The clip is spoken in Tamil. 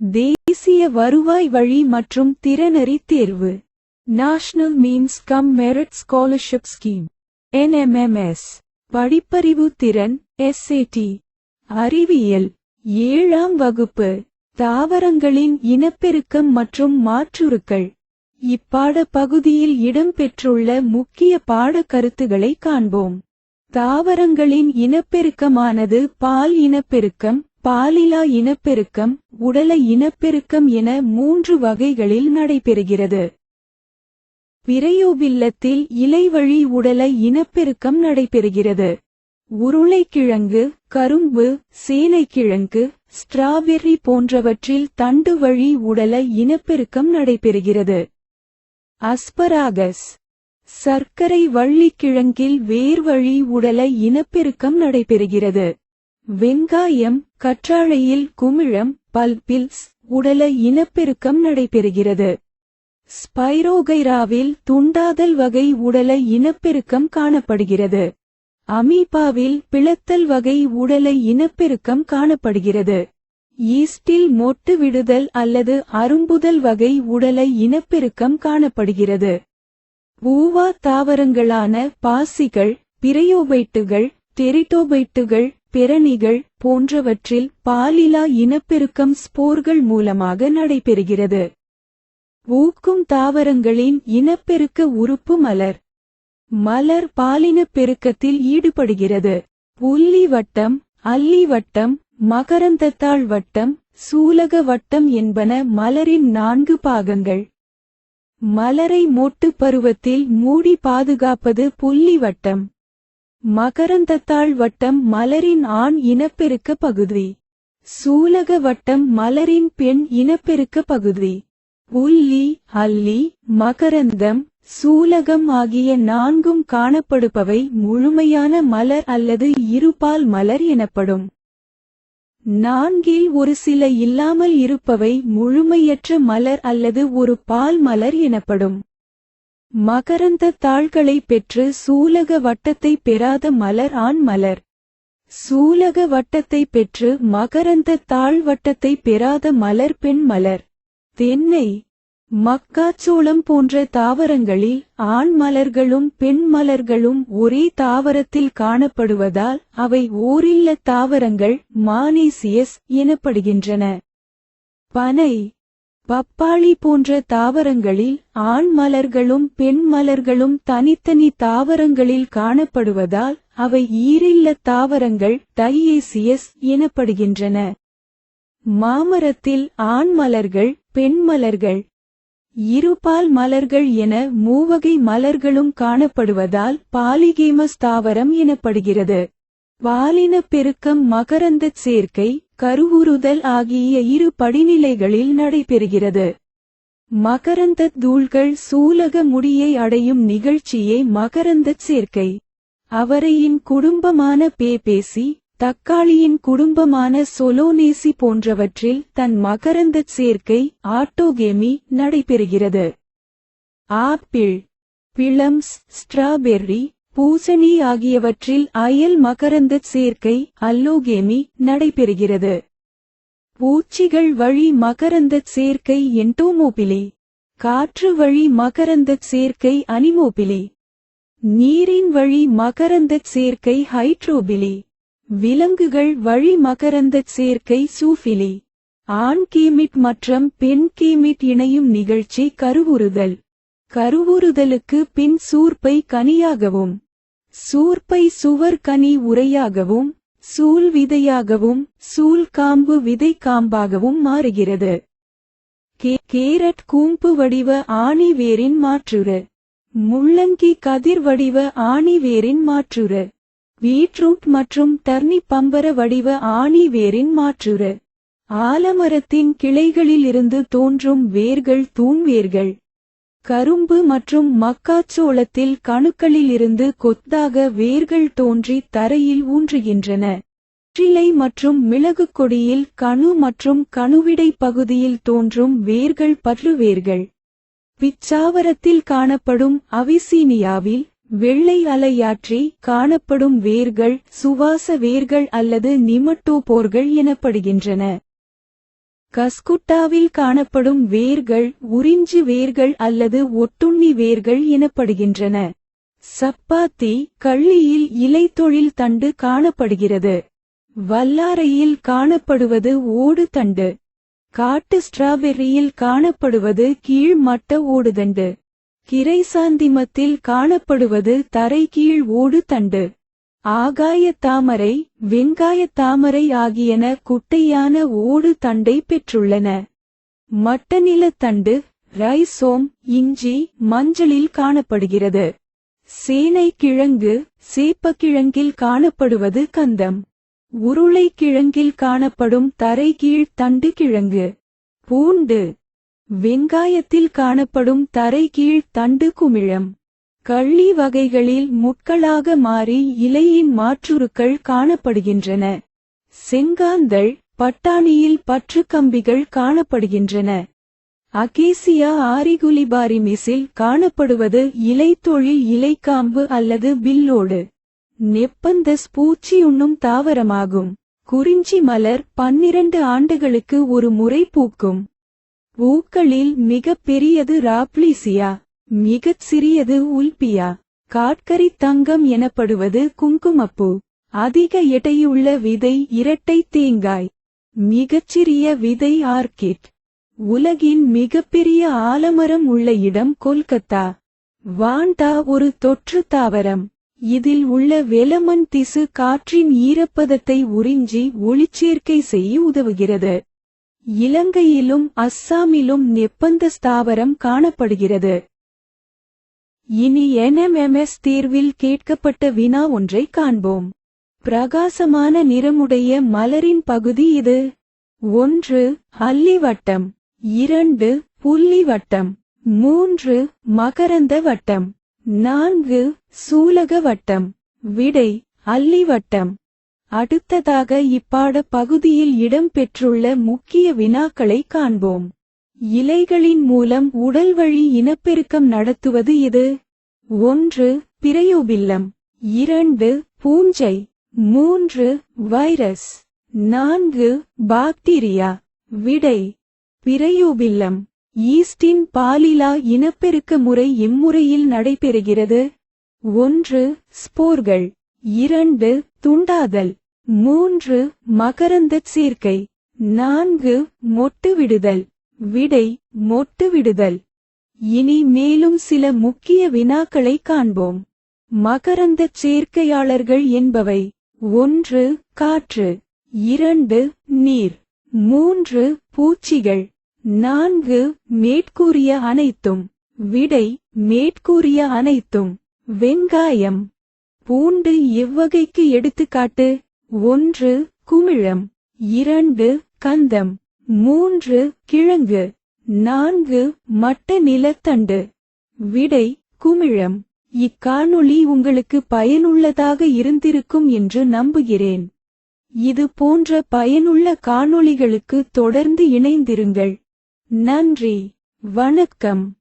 தேசிய வருவாய் வழி மற்றும் திறனறி தேர்வு. National means cum merit scholarship scheme NMMS படிப்பறிவு திறன் எஸ்ஏடி அறிவியல். ஏழாம் வகுப்பு. தாவரங்களின் இனப்பெருக்கம் மற்றும் மாற்றுருக்கள். இப்பாட பகுதியில் இடம்பெற்றுள்ள முக்கிய பாட கருத்துகளை காண்போம். தாவரங்களின் இனப்பெருக்கமானது பால் இனப்பெருக்கம் பாலிலா இனப்பெருக்கம் உடல இனப்பெருக்கம் என மூன்று வகைகளில் நடைபெறுகிறது. விரையோபில்லத்தில் இலைவழி உடல இனப்பெருக்கம் நடைபெறுகிறது. உருளைக்கிழங்கு கரும்பு சேலைக்கிழங்கு ஸ்ட்ராபெர்ரி போன்றவற்றில் தண்டு வழி உடல இனப்பெருக்கம் நடைபெறுகிறது. அஸ்பராகஸ். சர்க்கரை வள்ளிக்கிழங்கில் வேர்வழி உடல இனப்பெருக்கம் நடைபெறுகிறது. வெங்காயம் கற்றாழையில் குமிழம் பல்பில்ஸ் உடல இனப்பெருக்கம் நடைபெறுகிறது. ஸ்பைரோகைராவில் துண்டாதல் வகை உடல இனப்பெருக்கம் காணப்படுகிறது. அமீபாவில் பிளத்தல் வகை உடல இனப்பெருக்கம் காணப்படுகிறது. ஈஸ்டில் மொட்டு விடுதல் அல்லது அரும்புதல் வகை உடல இனப்பெருக்கம் காணப்படுகிறது. ஊவா தாவரங்களான பாசிகள் பிரையோபைட்டுகள் டெரிட்டோபைட்டுகள் பெரணிகள் போன்றவற்றில் பாலிலா இனப்பெருக்கம் ஸ்போர்கள் மூலமாக நடைபெறுகிறது. ஊக்கும் தாவரங்களின் இனப்பெருக்க உறுப்பு மலர். மலர் பாலினப் பெருக்கத்தில் ஈடுபடுகிறது. புள்ளி வட்டம் அல்லி வட்டம் மகரந்தத்தாள் வட்டம் சூலக வட்டம் என்பன மலரின் நான்கு பாகங்கள். மலரை மொட்டு பருவத்தில் மூடி பாதுகாப்பது புள்ளி வட்டம். மகரந்தத்தாள் வட்டம் மலரின் ஆண் இனப்பெருக்க பகுதி. சூலக வட்டம் மலரின் பெண் இனப்பெருக்க பகுதி. புள்ளி அல்லி மகரந்தம் சூலகம் ஆகிய நான்கும் காணப்படுபவை முழுமையான மலர் அல்லது இருபால் மலர் எனப்படும். நான்கில் ஒரு சில இல்லாமல் இருப்பவை முழுமையற்ற மலர் அல்லது ஒரு பால் மலர் எனப்படும். மகரந்த தாள்களை பெற்று சூலக வட்டத்தை பெறாத மலர் ஆண் மலர். சூலக வட்டத்தை பெற்று மகரந்த தாழ் வட்டத்தை பெறாத மலர் பெண் மலர். தென்னை. மக்காச்சோளம் போன்ற தாவரங்களில் ஆண் மலர்களும் பெண் மலர்களும் ஒரே தாவரத்தில் காணப்படுவதால் அவை ஓரில்ல தாவரங்கள் மானேசியஸ் எனப்படுகின்றன. பனை. பப்பாளி போன்ற தாவரங்களில் ஆண் மலர்களும் பெண் மலர்களும் தனித்தனி தாவரங்களில் காணப்படுவதால் அவை ஈரில்ல தாவரங்கள் டைஏசியஸ் எனப்படுகின்றன. மாமரத்தில் ஆண் மலர்கள் பெண் மலர்கள் இருபால் மலர்கள் என மூவகை மலர்களும் காணப்படுவதால் பாலிகேமஸ் தாவரம் எனப்படுகிறது. பாலின பெருக்கம் மகரந்தச் சேர்க்கை கருவுறுதல் ஆகிய இரு படிநிலைகளில் நடைபெறுகிறது. மகரந்தத் தூள்கள் சூலக முடியை அடையும் நிகழ்ச்சியே மகரந்தச் சேர்க்கை. அவரையின் குடும்பமான பேபேசி தக்காளியின் குடும்பமான சொலோனேசி போன்றவற்றில் தன் மகரந்தச் சேர்க்கை ஆட்டோகேமி நடைபெறுகிறது. ஆப்பிள் பிளம்ஸ் ஸ்ட்ராபெர்ரி பூசணி ஆகியவற்றில் அயல் மகரந்தச் சேர்க்கை அல்லோகேமி நடைபெறுகிறது. பூச்சிகள் வழி மகரந்தச் சேர்க்கை என்டோமோபிலி. காற்று வழி மகரந்தச் சேர்க்கை அனிமோபிலி. நீரின் வழி மகரந்தச் சேர்க்கை ஹைட்ரோபிலி. விலங்குகள் வழி மகரந்த சேர்க்கை சூஃபிலி. ஆண் கேமிட் மற்றும் பெண் கேமிட் இணையும் நிகழ்ச்சி கருவுறுதல். கருவுறுதலுக்கு பின் சூர்ப்பை கனியாகவும் சூர்ப்பை சுவர் கனி உரையாகவும் சூல் விதையாகவும் சூல் காம்பு விதை காம்பாகவும் மாறுகிறது. கேரட் கூம்பு வடிவ ஆணி வேரின் மாற்றுரு. முள்ளங்கி கதிர் வடிவ ஆணி வேரின் மாற்றுரு. பீட்ரூட் மற்றும் டர்னி பம்பர வடிவ ஆணி வேரின் மாற்றுரு. ஆலமரத்தின் கிளைகளிலிருந்து தோன்றும் வேர்கள் தூண்வேர்கள். கரும்பு மற்றும் மக்காச்சோளத்தில் கணுக்களிலிருந்து கொத்தாக வேர்கள் தோன்றி தரையில் ஊன்றுகின்றன. வெற்றிலை மற்றும் மிளகு கொடியில் கணு மற்றும் கணுவிடை பகுதியில் தோன்றும் வேர்கள் பற்றுவேர்கள். பிச்சாவரத்தில் காணப்படும் அவிசீனியாவில் வெள்ளை அலையாற்றி காணப்படும் வேர்கள் சுவாச வேர்கள் அல்லது நிமட்டோபோர்கள் எனப்படுகின்றன. கஸ்குட்டாவில் காணப்படும் வேர்கள் உறிஞ்சு வேர்கள் அல்லது ஒட்டுண்ணி வேர்கள் எனப்படுகின்றன. சப்பாத்தி கள்ளியில் இலைத்தொழில் தண்டு காணப்படுகிறது. வல்லாரையில் காணப்படுவது ஓடு தண்டு. காட்டு ஸ்ட்ராபெர்ரியில் காணப்படுவது கீழ்மட்ட ஓடுதண்டு. கிரைசாந்திமத்தில் காணப்படுவது தரைகீழ் ஓடு தண்டு. ஆகாய தாமரை வெங்காய தாமரை ஆகியன குட்டையான ஓடு தண்டை பெற்றுள்ளன. மட்டநிலத் தண்டு ரைசோம் இஞ்சி மஞ்சளில் காணப்படுகிறது. சேனை கிழங்கு சேப்பக்கிழங்கில் காணப்படுவது கந்தம். உருளைக்கிழங்கில் காணப்படும் தரைகீழ் தண்டு கிழங்கு. பூண்டு. வெங்காயத்தில் காணப்படும் தரைகீழ் தண்டு குமிழம். கள்ளி வகைகளில் முட்களாக மாறி இலையின் மாற்றுருக்கள் காணப்படுகின்றன. செங்காந்தள் பட்டாணியில் பற்று கம்பிகள் காணப்படுகின்றன. அகேசியா ஆரிகுலிபாரிமிஸில் காணப்படுவது இலைத்தொழில் இலைக்காம்பு அல்லது வில்லோடு நெப்பந்தஸ் பூச்சியுண்ணும் தாவரமாகும். குறிஞ்சி மலர் பன்னிரண்டு ஆண்டுகளுக்கு ஒரு முறை பூக்கும். பூக்களில் மிகப்பெரியது ராப்ளீசியா. மிகச் சிறியது உல்பியா. காட்கரி தங்கம் எனப்படுவது குங்குமப்பூ. அதிக எடையுள்ள விதை இரட்டை தேங்காய். மிகச்சிறிய விதை ஆர்கிட் உலகின் மிகப்பெரிய ஆலமரம் உள்ள இடம் கொல்கத்தா. வாண்டா ஒரு தொற்று தாவரம். இதில் உள்ள வெலமன் திசு காற்றின் ஈரப்பதத்தை உறிஞ்சி ஒளிச்சேர்க்கை செய்ய உதவுகிறது. இலங்கையிலும் அஸ்ஸாமிலும் நெப்பந்த ஸ்தாவரம் காணப்படுகிறது. இனி என்எம்எம்எஸ் தேர்வில் கேட்கப்பட்ட வினா ஒன்றை காண்போம். பிரகாசமான நிறமுடைய மலரின் பகுதி இது. ஒன்று அல்லி வட்டம் இரண்டு புள்ளி வட்டம் மூன்று மகரந்த வட்டம் நான்கு சூலக வட்டம் விடை அல்லி வட்டம் அடுத்ததாக இப்பாட பகுதியில் இடம்பெற்றுள்ள முக்கிய வினாக்களை காண்போம். இலைகளின் மூலம் உடல் வழி இனப்பெருக்கம் நடத்துவது இது. ஒன்று பிரயோபில்லம். இரண்டு பூஞ்சை. மூன்று வைரஸ். நான்கு பாக்டீரியா. விடை பிரயோபில்லம். ஈஸ்டின் பாலிலா இனப்பெருக்க முறை இம்முறையில் நடைபெறுகிறது. ஒன்று ஸ்போர்கள். இரண்டு துண்டாதல். மூன்று மகரந்தச் சேர்க்கை. நான்கு மொட்டு விடுதல் விடை மொட்டு விடுதல். இனி மேலும் சில முக்கிய வினாக்களை காண்போம். மகரந்தச் சேர்க்கையாளர்கள் என்பவை. ஒன்று காற்று. இரண்டு நீர். மூன்று பூச்சிகள். நான்கு மேற்கூறிய அனைத்தும். விடை மேற்கூறிய அனைத்தும். வெங்காயம். பூண்டு எவ்வகைக்கு எடுத்துக்காட்டு? ஒன்று குமிழம். இரண்டு கந்தம். மூன்று கிழங்கு நான்கு மட்ட நிலத்தண்டு. விடை குமிழம். இக்காணொளி உங்களுக்கு பயனுள்ளதாக இருந்திருக்கும் என்று நம்புகிறேன். இது போன்ற பயனுள்ள காணொளிகளுக்கு தொடர்ந்து இணைந்திருங்கள். நன்றி வணக்கம்.